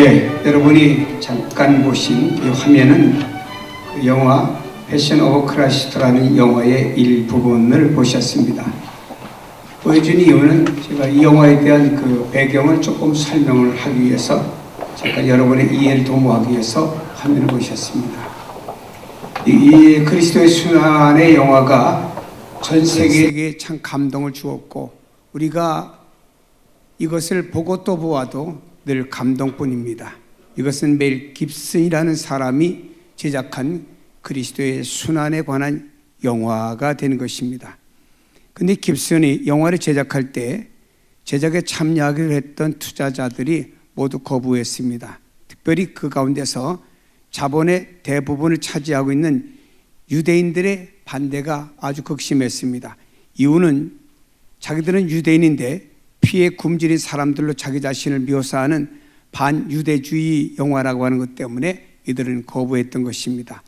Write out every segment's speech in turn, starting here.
예, 여러분이 잠깐 보신 이 화면은 그 영화 패션 오브 크라시트라는 영화의 일부분을 보셨습니다. 보여준 이유는 제가 이 영화에 대한 그 배경을 조금 설명을 하기 위해서 제가 여러분의 이해를 도모하기 위해서 화면을 보셨습니다. 이, 이 그리스도의 순환의 영화가 전 세계에 참 감동을 주었고 우리가 이것을 보고 또 보아도 늘 감동뿐입니다. 이것은 멜 깁슨이라는 사람이 제작한 그리스도의 순환에 관한 영화가 된 것입니다. 근데 깁슨이 영화를 제작할 때 제작에 참여하기로 했던 투자자들이 모두 거부했습니다. 특별히 그 가운데서 자본의 대부분을 차지하고 있는 유대인들의 반대가 아주 극심했습니다. 이유는 자기들은 유대인인데 피해 굶주린 사람들로 자기 자신을 묘사하는 반유대주의 영화라고 하는 것 때문에 이들은 거부했던 것입니다.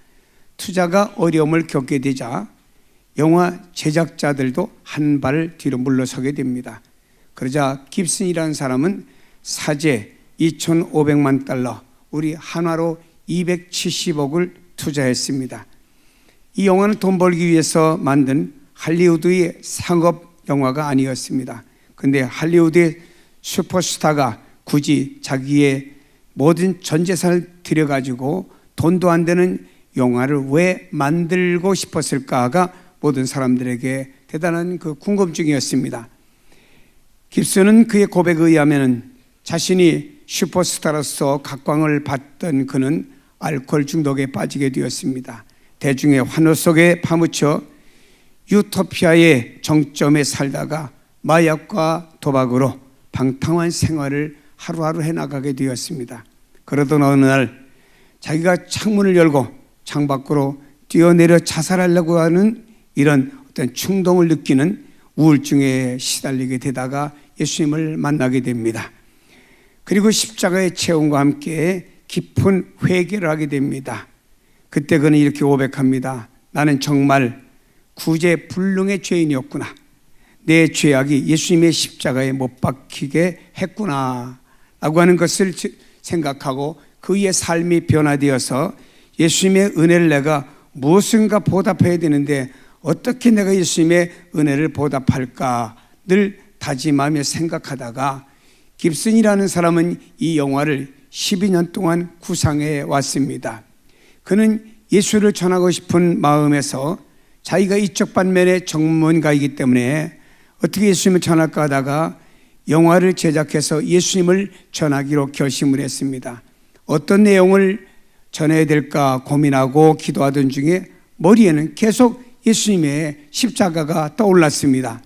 투자가 어려움을 겪게 되자 영화 제작자들도 한 발 뒤로 물러서게 됩니다. 그러자 깁슨이라는 사람은 사제 2,500만 달러, 우리 한화로 270억을 투자했습니다. 이 영화는 돈 벌기 위해서 만든 할리우드의 상업 영화가 아니었습니다. 근데 할리우드의 슈퍼스타가 굳이 자기의 모든 전 재산을 들여가지고 돈도 안 되는 영화를 왜 만들고 싶었을까가 모든 사람들에게 대단한 그 궁금증이었습니다. 깁슨은 그의 고백에 의하면 자신이 슈퍼스타로서 각광을 받던 그는 알코올 중독에 빠지게 되었습니다. 대중의 환호 속에 파묻혀 유토피아의 정점에 살다가 마약과 도박으로 방탕한 생활을 하루하루 해나가게 되었습니다. 그러던 어느 날 자기가 창문을 열고 창밖으로 뛰어내려 자살하려고 하는 이런 어떤 충동을 느끼는 우울증에 시달리게 되다가 예수님을 만나게 됩니다. 그리고 십자가의 체험과 함께 깊은 회개를 하게 됩니다. 그때 그는 이렇게 고백합니다. 나는 정말 구제 불능의 죄인이었구나. 내 죄악이 예수님의 십자가에 못 박히게 했구나. 라고 하는 것을 생각하고 그의 삶이 변화되어서 예수님의 은혜를 내가 무엇인가 보답해야 되는데 어떻게 내가 예수님의 은혜를 보답할까 늘 다짐하며 생각하다가 깁슨이라는 사람은 이 영화를 12년 동안 구상해 왔습니다. 그는 예수를 전하고 싶은 마음에서 자기가 이쪽 반면의 전문가이기 때문에 어떻게 예수님을 전할까 하다가 영화를 제작해서 예수님을 전하기로 결심을 했습니다. 어떤 내용을 전해야 될까 고민하고 기도하던 중에 머리에는 계속 예수님의 십자가가 떠올랐습니다.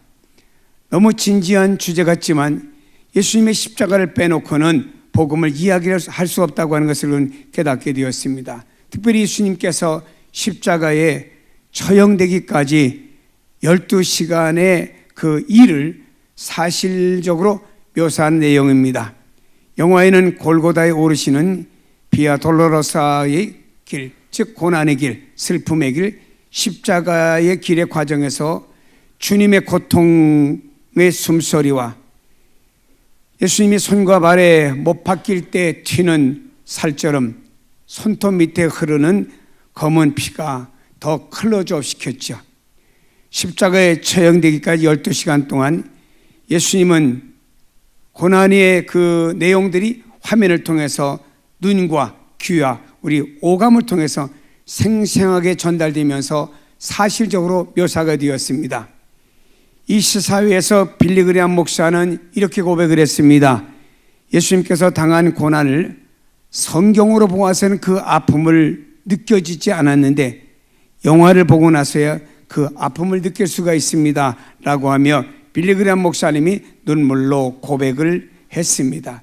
너무 진지한 주제 같지만 예수님의 십자가를 빼놓고는 복음을 이야기할 수 없다고 하는 것을 깨닫게 되었습니다. 특별히 예수님께서 십자가에 처형되기까지 12시간의 그 일을 사실적으로 묘사한 내용입니다. 영화에는 골고다에 오르시는 비아 돌로로사의 길, 즉 고난의 길, 슬픔의 길, 십자가의 길의 과정에서 주님의 고통의 숨소리와 예수님이 손과 발에 못 박힐 때 튀는 살처럼 손톱 밑에 흐르는 검은 피가 더 클로즈업 시켰죠. 십자가에 처형되기까지 12시간 동안 예수님은 고난의 그 내용들이 화면을 통해서 눈과 귀와 우리 오감을 통해서 생생하게 전달되면서 사실적으로 묘사가 되었습니다. 이 시사회에서 빌리그리안 목사는 이렇게 고백을 했습니다. 예수님께서 당한 고난을 성경으로 보아서는 그 아픔을 느껴지지 않았는데 영화를 보고 나서야 그 아픔을 느낄 수가 있습니다. 라고 하며 빌리그리안 목사님이 눈물로 고백을 했습니다.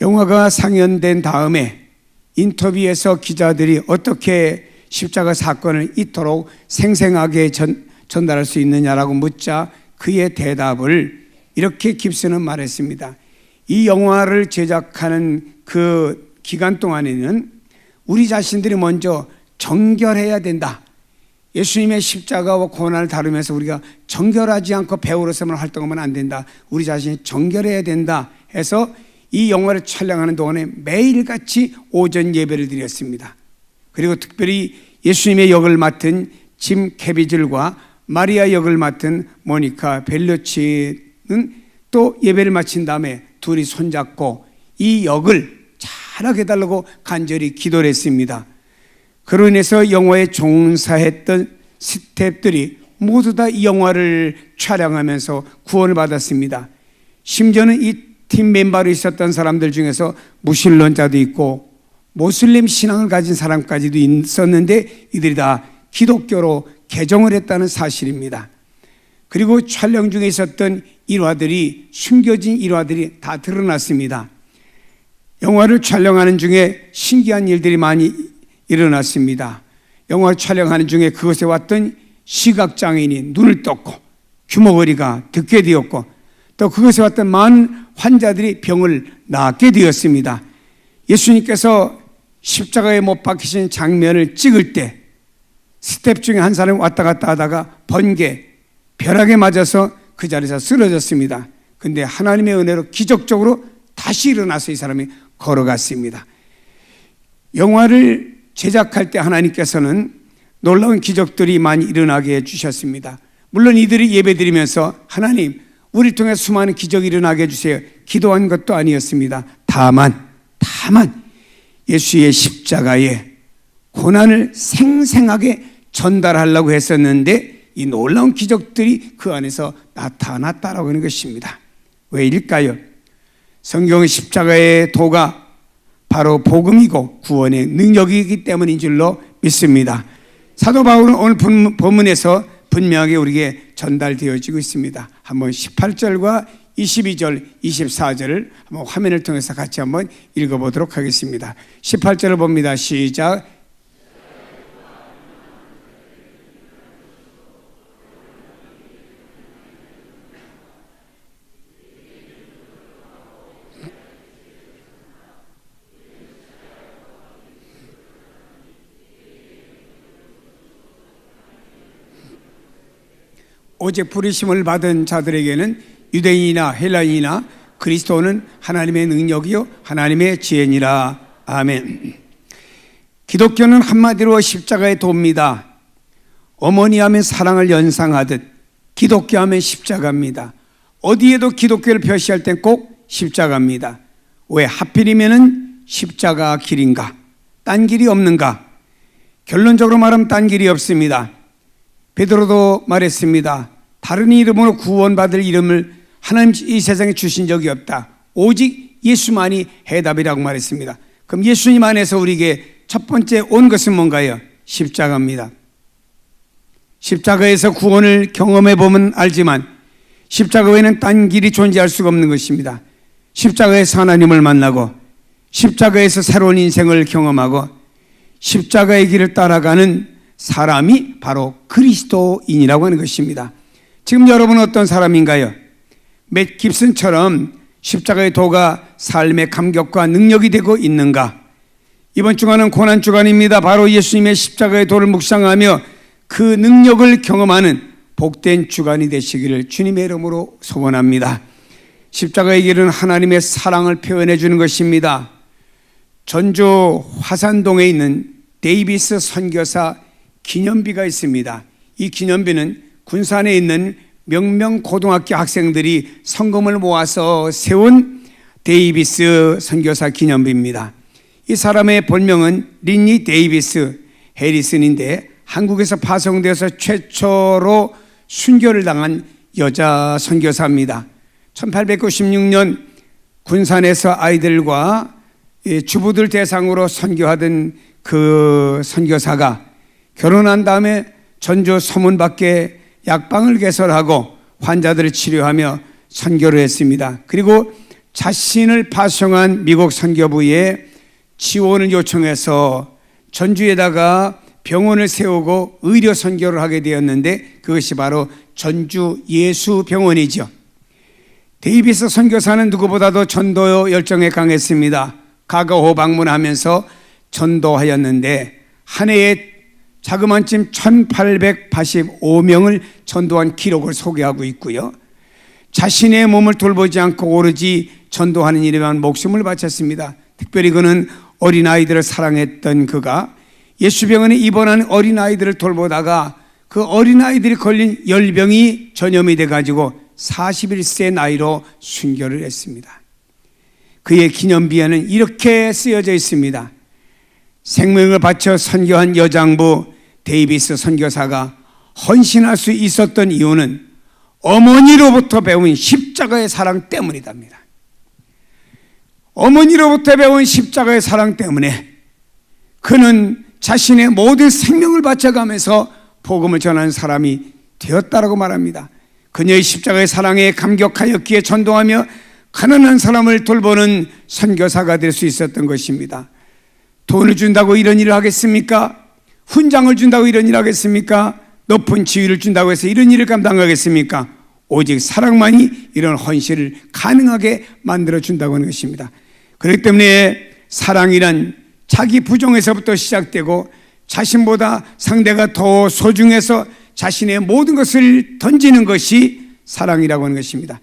영화가 상연된 다음에 인터뷰에서 기자들이 어떻게 십자가 사건을 이토록 생생하게 전, 전달할 수 있느냐라고 묻자 그의 대답을 이렇게 깁스는 말했습니다. 이 영화를 제작하는 그 기간 동안에는 우리 자신들이 먼저 정결해야 된다. 예수님의 십자가와 고난을 다루면서 우리가 정결하지 않고 배우로서만 활동하면 안 된다. 우리 자신이 정결해야 된다 해서 이 영화를 촬영하는 동안에 매일같이 오전 예배를 드렸습니다. 그리고 특별히 예수님의 역을 맡은 짐 캐비즐과 마리아 역을 맡은 모니카 벨로치는 또 예배를 마친 다음에 둘이 손잡고 이 역을 잘하게 해달라고 간절히 기도를 했습니다. 그로 인해서 영화에 종사했던 스탭들이 모두 다 이 영화를 촬영하면서 구원을 받았습니다. 심지어는 이 팀 멤버로 있었던 사람들 중에서 무신론자도 있고 모슬림 신앙을 가진 사람까지도 있었는데 이들이 다 기독교로 개종을 했다는 사실입니다. 그리고 촬영 중에 있었던 일화들이 숨겨진 일화들이 다 드러났습니다. 영화를 촬영하는 중에 신기한 일들이 많이 일어났습니다. 영화를 촬영하는 중에 그곳에 왔던 시각장애인이 눈을 떴고 귀머거리가 듣게 되었고 또 그것에 왔던 많은 환자들이 병을 낫게 되었습니다. 예수님께서 십자가에 못 박히신 장면을 찍을 때 스텝 중에 한 사람이 왔다 갔다 하다가 번개, 벼락에 맞아서 그 자리에서 쓰러졌습니다. 근데 하나님의 은혜로 기적적으로 다시 일어나서 이 사람이 걸어갔습니다. 영화를 제작할 때 하나님께서는 놀라운 기적들이 많이 일어나게 해주셨습니다. 물론 이들이 예배드리면서 하나님, 우리 통해 수많은 기적이 일어나게 해주세요. 기도한 것도 아니었습니다. 다만, 다만, 예수의 십자가에 고난을 생생하게 전달하려고 했었는데 이 놀라운 기적들이 그 안에서 나타났다라고 하는 것입니다. 왜일까요? 성경의 십자가의 도가 바로 복음이고 구원의 능력이기 때문인 줄로 믿습니다. 사도 바울은 오늘 본문에서 분명하게 우리에게 전달되어지고 있습니다. 한번 18절과 22절, 24절을 한번 화면을 통해서 같이 한번 읽어보도록 하겠습니다. 18절을 봅니다. 시작. 오직 부르심을 받은 자들에게는 유대인이나 헬라인이나 그리스도는 하나님의 능력이요 하나님의 지혜니라 아멘. 기독교는 한마디로 십자가의 도입니다. 어머니 하면 사랑을 연상하듯 기독교 하면 십자가입니다. 어디에도 기독교를 표시할 땐 꼭 십자가입니다. 왜 하필이면은 십자가 길인가? 딴 길이 없는가? 결론적으로 말하면 딴 길이 없습니다. 베드로도 말했습니다. 다른 이름으로 구원받을 이름을 하나님 이 세상에 주신 적이 없다. 오직 예수만이 해답이라고 말했습니다. 그럼 예수님 안에서 우리에게 첫 번째 온 것은 뭔가요? 십자가입니다. 십자가에서 구원을 경험해 보면 알지만 십자가 외에는 딴 길이 존재할 수가 없는 것입니다. 십자가에서 하나님을 만나고 십자가에서 새로운 인생을 경험하고 십자가의 길을 따라가는 사람이 바로 그리스도인이라고 하는 것입니다. 지금 여러분은 어떤 사람인가요? 맷 깁슨처럼 십자가의 도가 삶의 감격과 능력이 되고 있는가? 이번 주간은 고난 주간입니다. 바로 예수님의 십자가의 도를 묵상하며 그 능력을 경험하는 복된 주간이 되시기를 주님의 이름으로 소원합니다. 십자가의 길은 하나님의 사랑을 표현해 주는 것입니다. 전주 화산동에 있는 데이비스 선교사 기념비가 있습니다. 이 기념비는 군산에 있는 명명 고등학교 학생들이 성금을 모아서 세운 데이비스 선교사 기념비입니다. 이 사람의 본명은 린니 데이비스 해리슨인데 한국에서 파송되어서 최초로 순교를 당한 여자 선교사입니다. 1896년 군산에서 아이들과 주부들 대상으로 선교하던 그 선교사가 결혼한 다음에 전주 서문 밖에 약방을 개설하고 환자들을 치료하며 선교를 했습니다. 그리고 자신을 파송한 미국 선교부에 지원을 요청해서 전주에다가 병원을 세우고 의료 선교를 하게 되었는데 그것이 바로 전주 예수 병원이죠. 데이비스 선교사는 누구보다도 전도 열정에 강했습니다. 가가호 방문하면서 전도하였는데 한 해에 자그만 쯤 1885명을 전도한 기록을 소개하고 있고요. 자신의 몸을 돌보지 않고 오로지 전도하는 일에 만 목숨을 바쳤습니다. 특별히 그는 어린아이들을 사랑했던 그가 예수병원에 입원한 어린아이들을 돌보다가 그 어린아이들이 걸린 열병이 전염이 돼가지고 41세 나이로 순교를 했습니다. 그의 기념비에는 이렇게 쓰여져 있습니다. 생명을 바쳐 선교한 여장부 데이비스 선교사가 헌신할 수 있었던 이유는 어머니로부터 배운 십자가의 사랑 때문이답니다. 어머니로부터 배운 십자가의 사랑 때문에 그는 자신의 모든 생명을 바쳐가면서 복음을 전하는 사람이 되었다라고 말합니다. 그녀의 십자가의 사랑에 감격하였기에 전도하며 가난한 사람을 돌보는 선교사가 될 수 있었던 것입니다. 돈을 준다고 이런 일을 하겠습니까? 훈장을 준다고 이런 일을 하겠습니까? 높은 지위를 준다고 해서 이런 일을 감당하겠습니까? 오직 사랑만이 이런 헌신을 가능하게 만들어 준다고 하는 것입니다. 그렇기 때문에 사랑이란 자기 부정에서부터 시작되고 자신보다 상대가 더 소중해서 자신의 모든 것을 던지는 것이 사랑이라고 하는 것입니다.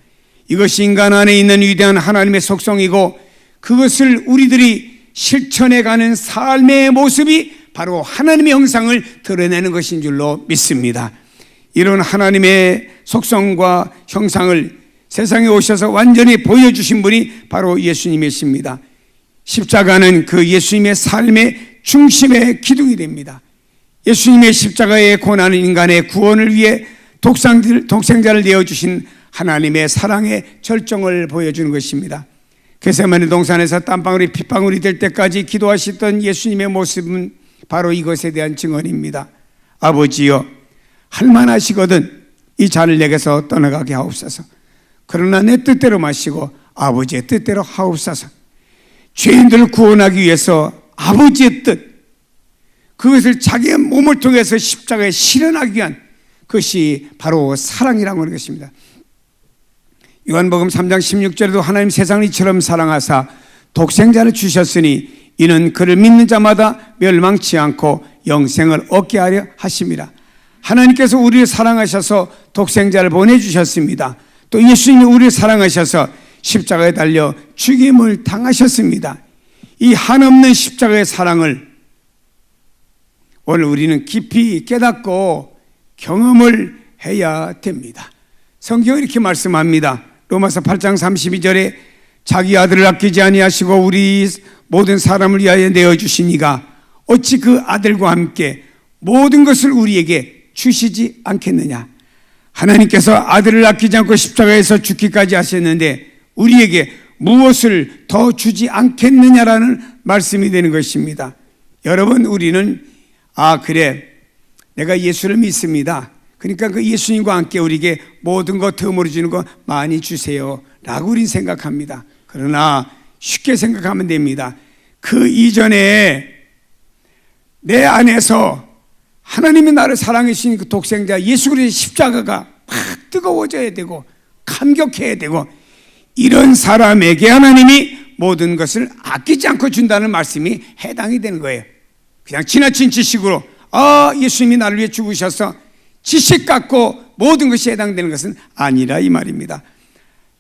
이것이 인간 안에 있는 위대한 하나님의 속성이고 그것을 우리들이 실천해 가는 삶의 모습이 바로 하나님의 형상을 드러내는 것인 줄로 믿습니다. 이런 하나님의 속성과 형상을 세상에 오셔서 완전히 보여주신 분이 바로 예수님이십니다. 십자가는 그 예수님의 삶의 중심의 기둥이 됩니다. 예수님의 십자가의 고난은 인간의 구원을 위해 독생자를 내어주신 하나님의 사랑의 절정을 보여주는 것입니다. 게세마네 동산에서 땀방울이 핏방울이 될 때까지 기도하셨던 예수님의 모습은 바로 이것에 대한 증언입니다. 아버지여, 할만하시거든 이 잔을 내게서 떠나가게 하옵소서. 그러나 내 뜻대로 마시고 아버지의 뜻대로 하옵소서. 죄인들을 구원하기 위해서 아버지의 뜻, 그것을 자기의 몸을 통해서 십자가에 실현하기 위한 것이 바로 사랑이라고 하는 것입니다. 요한복음 3장 16절에도 하나님 세상을 이처럼 사랑하사 독생자를 주셨으니 이는 그를 믿는 자마다 멸망치 않고 영생을 얻게 하려 하십니다. 하나님께서 우리를 사랑하셔서 독생자를 보내주셨습니다. 또 예수님이 우리를 사랑하셔서 십자가에 달려 죽임을 당하셨습니다. 이 한없는 십자가의 사랑을 오늘 우리는 깊이 깨닫고 경험을 해야 됩니다. 성경이 이렇게 말씀합니다. 로마서 8장 32절에 자기 아들을 아끼지 아니하시고 우리 모든 사람을 위하여 내어 주시니가 어찌 그 아들과 함께 모든 것을 우리에게 주시지 않겠느냐? 하나님께서 아들을 아끼지 않고 십자가에서 죽기까지 하셨는데 우리에게 무엇을 더 주지 않겠느냐라는 말씀이 되는 것입니다. 여러분, 우리는 아, 그래. 내가 예수를 믿습니다. 그러니까 그 예수님과 함께 우리에게 모든 것 덤으로 주는 거 많이 주세요. 라고 우린 생각합니다. 그러나 쉽게 생각하면 됩니다. 그 이전에 내 안에서 하나님이 나를 사랑해 주신 그 독생자 예수 그리스도의 십자가가 막 뜨거워져야 되고 감격해야 되고 이런 사람에게 하나님이 모든 것을 아끼지 않고 준다는 말씀이 해당이 되는 거예요. 그냥 지나친 지식으로 아 예수님이 나를 위해 죽으셔서 지식 갖고 모든 것이 해당되는 것은 아니라 이 말입니다.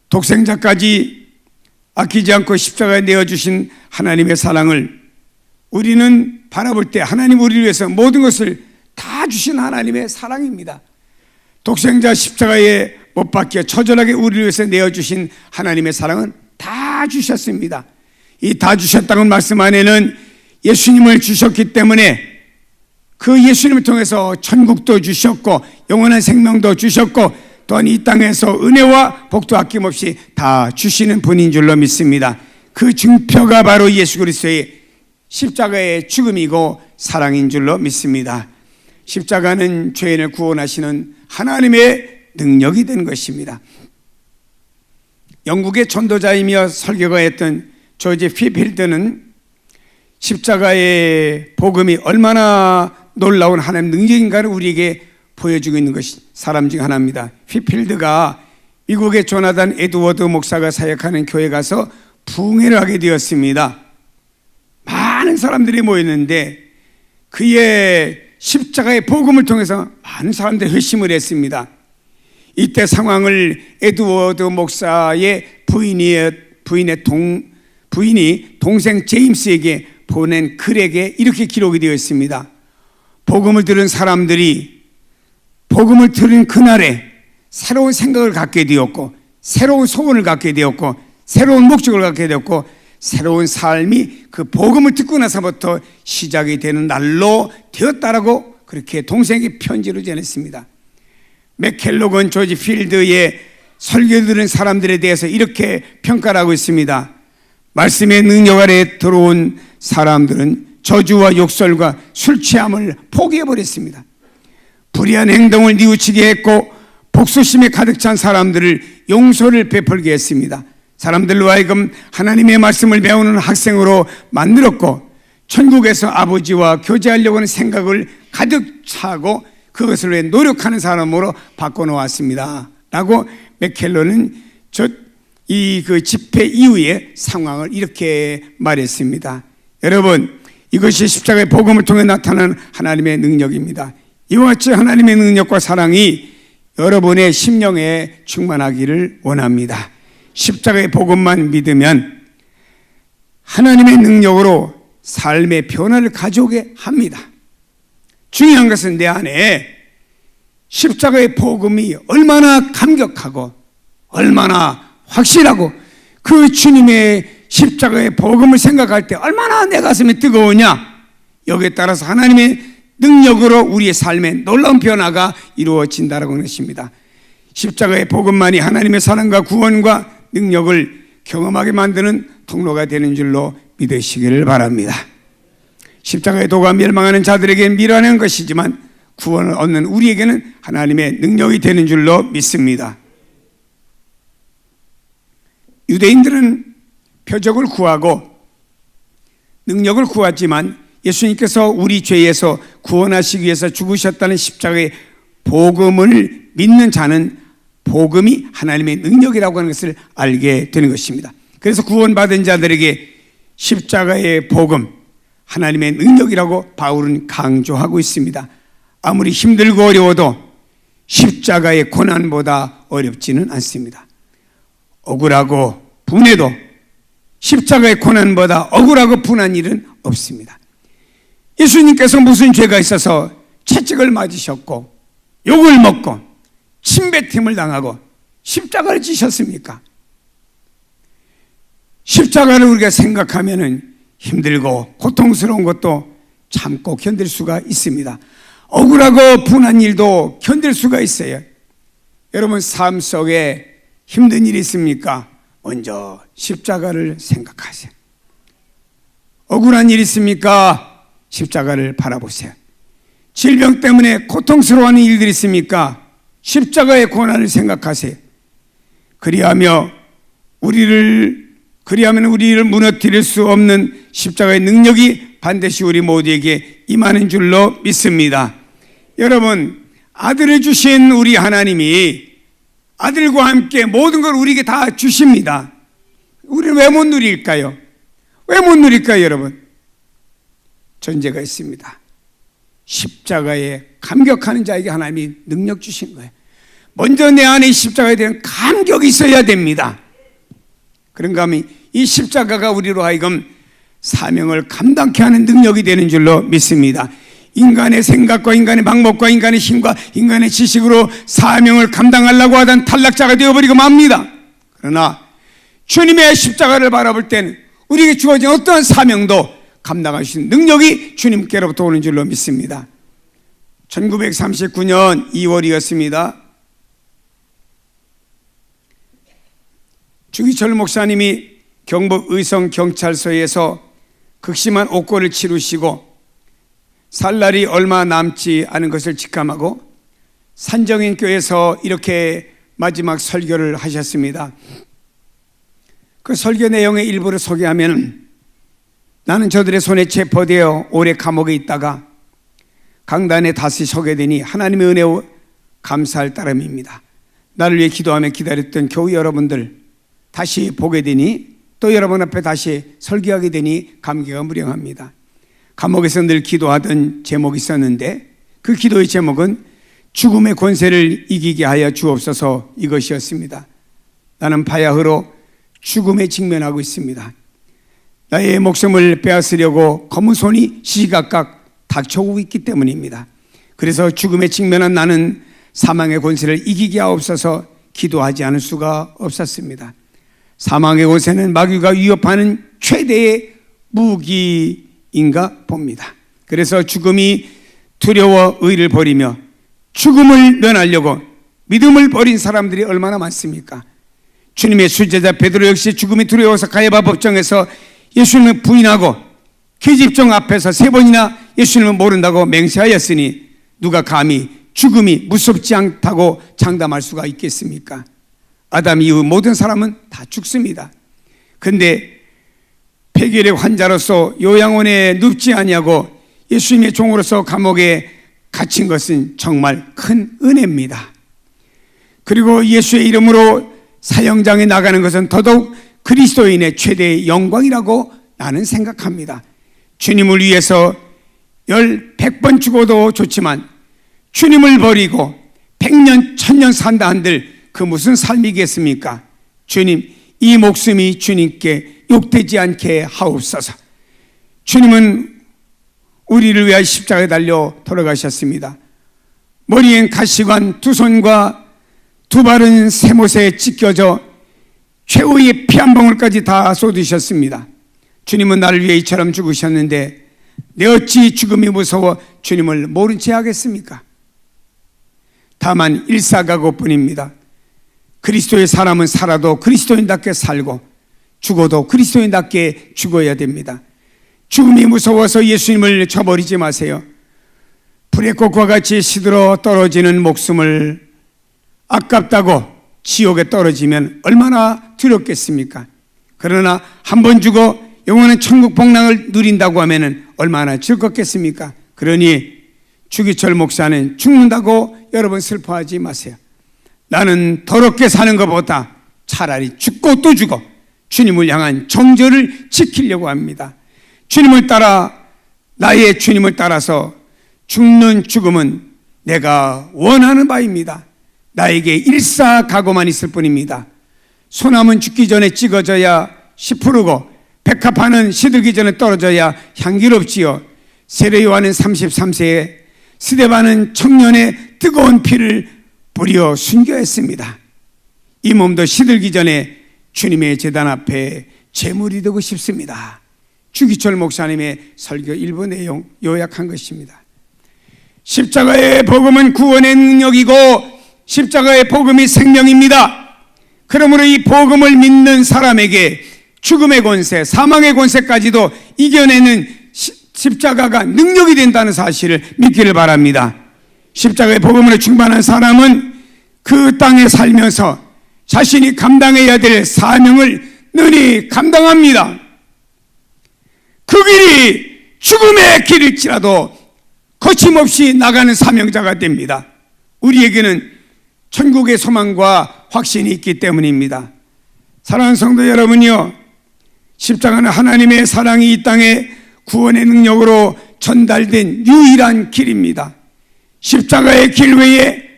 독생자까지 아끼지 않고 십자가에 내어주신 하나님의 사랑을 우리는 바라볼 때 하나님 우리를 위해서 모든 것을 다 주신 하나님의 사랑입니다. 독생자 십자가에 못 박혀 처절하게 우리를 위해서 내어주신 하나님의 사랑은 다 주셨습니다. 이 다 주셨다는 말씀 안에는 예수님을 주셨기 때문에 그 예수님을 통해서 천국도 주셨고 영원한 생명도 주셨고 또한 이 땅에서 은혜와 복도 아낌없이 다 주시는 분인 줄로 믿습니다. 그 증표가 바로 예수 그리스도의 십자가의 죽음이고 사랑인 줄로 믿습니다. 십자가는 죄인을 구원하시는 하나님의 능력이 된 것입니다. 영국의 전도자이며 설교가였던 조지 피필드는 십자가의 복음이 얼마나 놀라운 하나님 능력인가를 우리에게 보여주고 있는 것이 사람 중 하나입니다. 휘필드가 미국의 조나단 에드워드 목사가 사역하는 교회 가서 부흥회를 하게 되었습니다. 많은 사람들이 모였는데 그의 십자가의 복음을 통해서 많은 사람들이 회심을 했습니다. 이때 상황을 에드워드 목사의 부인이 부인의 동 부인이 동생 제임스에게 보낸 글에게 이렇게 기록이 되어 있습니다. 복음을 들은 사람들이 복음을 들은 그날에 새로운 생각을 갖게 되었고 새로운 소원을 갖게 되었고 새로운 목적을 갖게 되었고 새로운 삶이 그 복음을 듣고 나서부터 시작이 되는 날로 되었다라고 그렇게 동생에게 편지로 전했습니다. 맥켈로건 조지 필드의 설교 들은 사람들에 대해서 이렇게 평가를 하고 있습니다. 말씀의 능력 아래 들어온 사람들은 저주와 욕설과 술 취함을 포기해 버렸습니다. 불의한 행동을 뉘우치게 했고 복수심에 가득 찬 사람들을 용서를 베풀게 했습니다. 사람들로 하여금 하나님의 말씀을 배우는 학생으로 만들었고 천국에서 아버지와 교제하려고 하는 생각을 가득 차고 그것을 위해 노력하는 사람으로 바꿔놓았습니다. 라고 맥켈로는 저이그 집회 이후의 상황을 이렇게 말했습니다. 여러분, 이것이 십자가의 복음을 통해 나타나는 하나님의 능력입니다. 이와 같이 하나님의 능력과 사랑이 여러분의 심령에 충만하기를 원합니다. 십자가의 복음만 믿으면 하나님의 능력으로 삶의 변화를 가져오게 합니다. 중요한 것은 내 안에 십자가의 복음이 얼마나 감격하고 얼마나 확실하고 그 주님의 십자가의 복음을 생각할 때 얼마나 내 가슴이 뜨거우냐 여기에 따라서 하나님의 능력으로 우리의 삶에 놀라운 변화가 이루어진다라고 하는 것입니다. 십자가의 복음만이 하나님의 사랑과 구원과 능력을 경험하게 만드는 통로가 되는 줄로 믿으시기를 바랍니다. 십자가의 도가 멸망하는 자들에게는 미련한 것이지만 구원을 얻는 우리에게는 하나님의 능력이 되는 줄로 믿습니다. 유대인들은 표적을 구하고 능력을 구하지만 예수님께서 우리 죄에서 구원하시기 위해서 죽으셨다는 십자가의 복음을 믿는 자는 복음이 하나님의 능력이라고 하는 것을 알게 되는 것입니다. 그래서 구원받은 자들에게 십자가의 복음, 하나님의 능력이라고 바울은 강조하고 있습니다. 아무리 힘들고 어려워도 십자가의 고난보다 어렵지는 않습니다. 억울하고 분해도 십자가의 고난보다 억울하고 분한 일은 없습니다. 예수님께서 무슨 죄가 있어서 채찍을 맞으셨고 욕을 먹고 침뱉음을 당하고 십자가를 지셨습니까? 십자가를 우리가 생각하면은 힘들고 고통스러운 것도 참고 견딜 수가 있습니다. 억울하고 분한 일도 견딜 수가 있어요. 여러분 삶 속에 힘든 일이 있습니까? 먼저 십자가를 생각하세요. 억울한 일 있습니까? 십자가를 바라보세요. 질병 때문에 고통스러워하는 일들이 있습니까? 십자가의 고난을 생각하세요. 그리하며 우리를 그리하면 우리를 무너뜨릴 수 없는 십자가의 능력이 반드시 우리 모두에게 임하는 줄로 믿습니다. 여러분, 아들을 주신 우리 하나님이 아들과 함께 모든 걸 우리에게 다 주십니다. 우리는 왜 못 누릴까요? 왜 못 누릴까요, 여러분? 전제가 있습니다. 십자가에 감격하는 자에게 하나님이 능력 주신 거예요. 먼저 내 안에 십자가에 대한 감격이 있어야 됩니다. 그런가 하면 이 십자가가 우리로 하여금 사명을 감당케 하는 능력이 되는 줄로 믿습니다. 인간의 생각과 인간의 방법과 인간의 힘과 인간의 지식으로 사명을 감당하려고 하던 탈락자가 되어버리고 맙니다. 그러나 주님의 십자가를 바라볼 때는 우리에게 주어진 어떠한 사명도 있는 능력이 주님께로부터 오는 줄로 믿습니다. 1939년 2월이었습니다. 주기철 목사님이 경북 의성 경찰서에서 극심한 옥고를 치르시고 살 날이 얼마 남지 않은 것을 직감하고 산정인 교회에서 이렇게 마지막 설교를 하셨습니다. 그 설교 내용의 일부를 소개하면 나는 저들의 손에 체포되어 오래 감옥에 있다가 강단에 다시 서게 되니 하나님의 은혜 감사할 따름입니다. 나를 위해 기도하며 기다렸던 교회 여러분들 다시 보게 되니 또 여러분 앞에 다시 설교하게 되니 감기가 무량합니다. 감옥에서 늘 기도하던 제목이 있었는데 그 기도의 제목은 죽음의 권세를 이기게 하여 주옵소서 이것이었습니다. 나는 바야흐로 죽음에 직면하고 있습니다. 나의 목숨을 빼앗으려고 검은 손이 시시각각 닥쳐오고 있기 때문입니다. 그래서 죽음에 직면한 나는 사망의 권세를 이기게 하옵소서 기도하지 않을 수가 없었습니다. 사망의 권세는 마귀가 위협하는 최대의 무기인가 봅니다. 그래서 죽음이 두려워 의를 버리며 죽음을 면하려고 믿음을 버린 사람들이 얼마나 많습니까? 주님의 수제자 베드로 역시 죽음이 두려워서 가야바 법정에서 예수님을 부인하고 계집종 앞에서 세 번이나 예수님을 모른다고 맹세하였으니 누가 감히 죽음이 무섭지 않다고 장담할 수가 있겠습니까? 아담 이후 모든 사람은 다 죽습니다. 근데 폐결의 환자로서 요양원에 눕지 아니하고 예수님의 종으로서 감옥에 갇힌 것은 정말 큰 은혜입니다. 그리고 예수의 이름으로 사형장에 나가는 것은 더더욱 그리스도인의 최대의 영광이라고 나는 생각합니다. 주님을 위해서 열, 백번 죽어도 좋지만 주님을 버리고 백년, 천년 산다 한들 그 무슨 삶이겠습니까? 주님, 이 목숨이 주님께 욕되지 않게 하옵소서. 주님은 우리를 위하여 십자가에 달려 돌아가셨습니다. 머리엔 가시관 두 손과 두 발은 새못에 찢겨져 최후의 피 한 방울까지 다 쏟으셨습니다. 주님은 나를 위해 이처럼 죽으셨는데 내 어찌 죽음이 무서워 주님을 모른 채 하겠습니까? 다만 일사각오뿐입니다. 그리스도의 사람은 살아도 그리스도인답게 살고 죽어도 그리스도인답게 죽어야 됩니다. 죽음이 무서워서 예수님을 쳐버리지 마세요. 불의 꽃과 같이 시들어 떨어지는 목숨을 아깝다고 지옥에 떨어지면 얼마나 두렵겠습니까? 그러나 한 번 죽어 영원한 천국 복락을 누린다고 하면 얼마나 즐겁겠습니까? 그러니 주기철 목사는 죽는다고 여러분 슬퍼하지 마세요. 나는 더럽게 사는 것보다 차라리 죽고 또 죽어 주님을 향한 정절을 지키려고 합니다. 주님을 따라 나의 주님을 따라서 죽는 죽음은 내가 원하는 바입니다. 나에게 일사각오만 있을 뿐입니다. 소나무는 죽기 전에 찍어져야 시푸르고 백합화는 시들기 전에 떨어져야 향기롭지요. 세례요한은 33세에 스데반은 청년의 뜨거운 피를 뿌려 순교했습니다. 이 몸도 시들기 전에 주님의 재단 앞에 제물이 되고 싶습니다. 주기철 목사님의 설교 일부 내용 요약한 것입니다. 십자가의 복음은 구원의 능력이고 십자가의 복음이 생명입니다. 그러므로 이 복음을 믿는 사람에게 죽음의 권세, 사망의 권세까지도 이겨내는 십자가가 능력이 된다는 사실을 믿기를 바랍니다. 십자가의 복음으로 충만한 사람은 그 땅에 살면서 자신이 감당해야 될 사명을 능히 감당합니다. 그 길이 죽음의 길일지라도 거침없이 나가는 사명자가 됩니다. 우리에게는 천국의 소망과 확신이 있기 때문입니다. 사랑하는 성도 여러분요, 십자가는 하나님의 사랑이 이 땅에 구원의 능력으로 전달된 유일한 길입니다. 십자가의 길 외에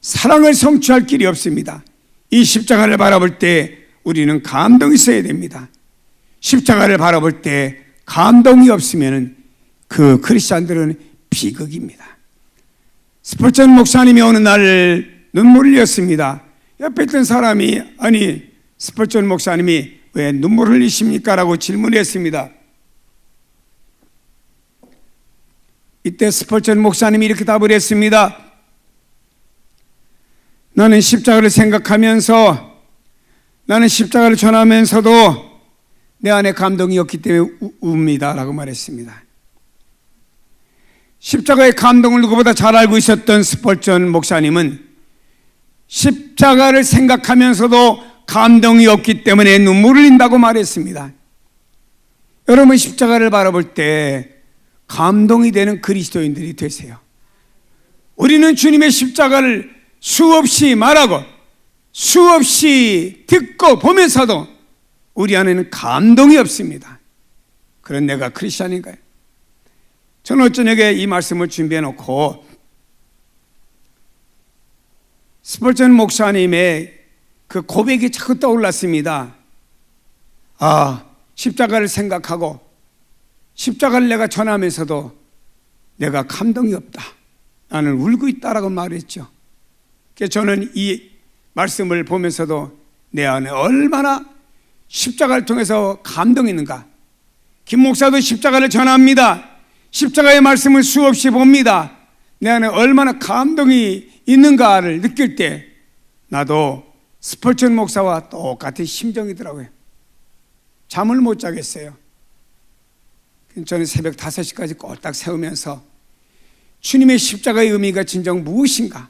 사랑을 성취할 길이 없습니다. 이 십자가를 바라볼 때 우리는 감동이 있어야 됩니다. 십자가를 바라볼 때 감동이 없으면 그 크리스찬들은 비극입니다. 스포츠 목사님이 어느 날 눈물을 흘렸습니다. 옆에 있던 사람이 아니 스포츠 목사님이 왜 눈물을 흘리십니까? 라고 질문했습니다. 이때 스포츠 목사님이 이렇게 답을 했습니다. 나는 십자가를 생각하면서 나는 십자가를 전하면서도 내 안에 감동이 없기 때문에 웁니다. 라고 말했습니다. 십자가의 감동을 누구보다 잘 알고 있었던 스펄전 목사님은 십자가를 생각하면서도 감동이 없기 때문에 눈물을 흘린다고 말했습니다. 여러분 십자가를 바라볼 때 감동이 되는 그리스도인들이 되세요. 우리는 주님의 십자가를 수없이 말하고 수없이 듣고 보면서도 우리 안에는 감동이 없습니다. 그런 내가 크리스천인가요? 저는 어쩌녁에 이 말씀을 준비해 놓고 스펄전 목사님의 그 고백이 자꾸 떠올랐습니다. 아, 십자가를 생각하고 십자가를 내가 전하면서도 내가 감동이 없다. 나는 울고 있다라고 말했죠. 그래서 저는 이 말씀을 보면서도 내 안에 얼마나 십자가를 통해서 감동이 있는가. 김 목사도 십자가를 전합니다. 십자가의 말씀을 수없이 봅니다. 내 안에 얼마나 감동이 있는가를 느낄 때 나도 스펄전 목사와 똑같은 심정이더라고요. 잠을 못 자겠어요. 저는 새벽 5시까지 꼴딱 세우면서 주님의 십자가의 의미가 진정 무엇인가?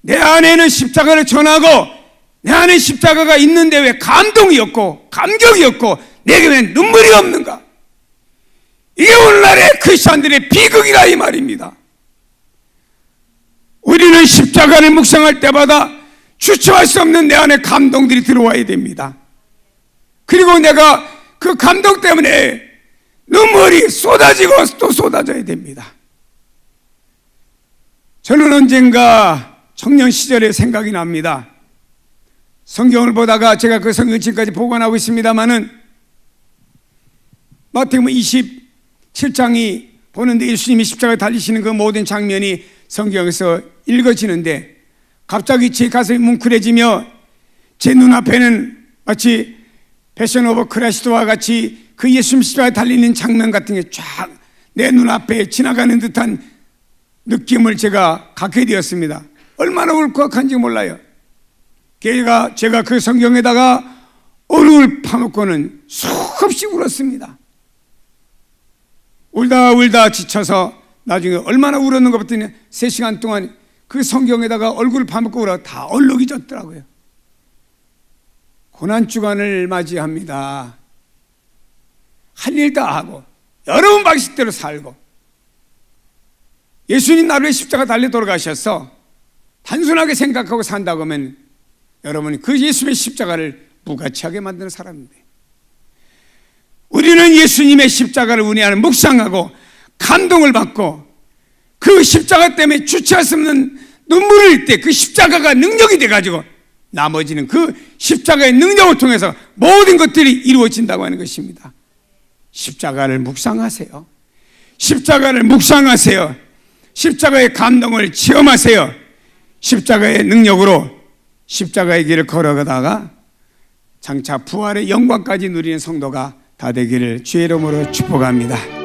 내 안에는 십자가를 전하고 내 안에 십자가가 있는데 왜 감동이 없고 감격이 없고 내게 왜 눈물이 없는가? 이게 오늘날의 크리스천들의 비극이라 이 말입니다. 우리는 십자가를 묵상할 때마다 주체할 수 없는 내 안에 감동들이 들어와야 됩니다. 그리고 내가 그 감동 때문에 눈물이 쏟아지고 또 쏟아져야 됩니다. 저는 언젠가 청년 시절의 생각이 납니다. 성경을 보다가 제가 그 성경 지금까지 보관하고 있습니다만은 마태복음 27장이 보는데 예수님이 십자가에 달리시는 그 모든 장면이 성경에서 읽어지는데 갑자기 제 가슴이 뭉클해지며 제 눈앞에는 마치 패션 오브 크라시도와 같이 그 예수님 십자가에 달리는 장면 같은 게 쫙 내 눈앞에 지나가는 듯한 느낌을 제가 갖게 되었습니다. 얼마나 울컥한지 몰라요. 제가, 제가 그 성경에다가 얼굴 파묻고는 수없이 울었습니다. 울다 울다 지쳐서 나중에 얼마나 울었는가 봤더니 3시간 동안 그 성경에다가 얼굴을 파묻고 울어 다 얼룩이 졌더라고요. 고난주간을 맞이합니다. 할 일 다 하고 여러분 방식대로 살고 예수님 나를 십자가 달려 돌아가셔서 단순하게 생각하고 산다고 하면 여러분이 그 예수님의 십자가를 무가치하게 만드는 사람인데 우리는 예수님의 십자가를 운해하는 묵상하고 감동을 받고 그 십자가 때문에 주체할 수 없는 눈물을 흘릴 때 그 십자가가 능력이 돼가지고 나머지는 그 십자가의 능력을 통해서 모든 것들이 이루어진다고 하는 것입니다. 십자가를 묵상하세요. 십자가를 묵상하세요. 십자가의 감동을 체험하세요. 십자가의 능력으로 십자가의 길을 걸어가다가 장차 부활의 영광까지 누리는 성도가 다 되기를 주의 이름으로 축복합니다.